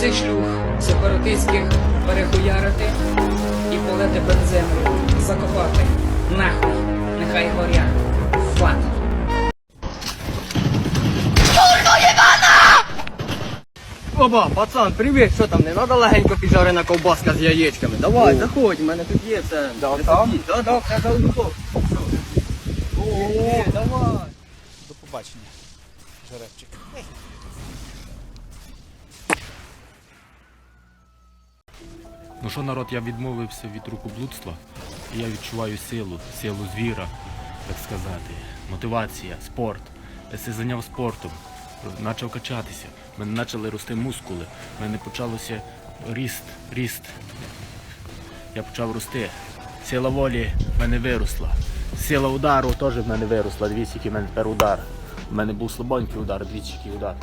Цих шлюх сепаратистських перехуярити і полити бенземлю, закопати. Нахуй, нехай горять. Фат. Оба, пацан, привіт, що там, не треба легенько піджарена ковбаска з яєчками? Давай, заходь, в мене тут є це. Да, там? Да, да, все за. О, давай. До побачення, жеребчик. Ну що, народ, я відмовився від рукоблудства, і я відчуваю силу, силу звіра, так сказати, мотивація, спорт. Я се зайняв спортом, почав качатися, в мене почали рости мускули, в мене почалося ріст, ріст. Я почав рости. Сила волі в мене виросла. Сила удару теж в мене виросла. Дивіться, який в мене тепер удар. У мене був слабонький удар, двічі удар.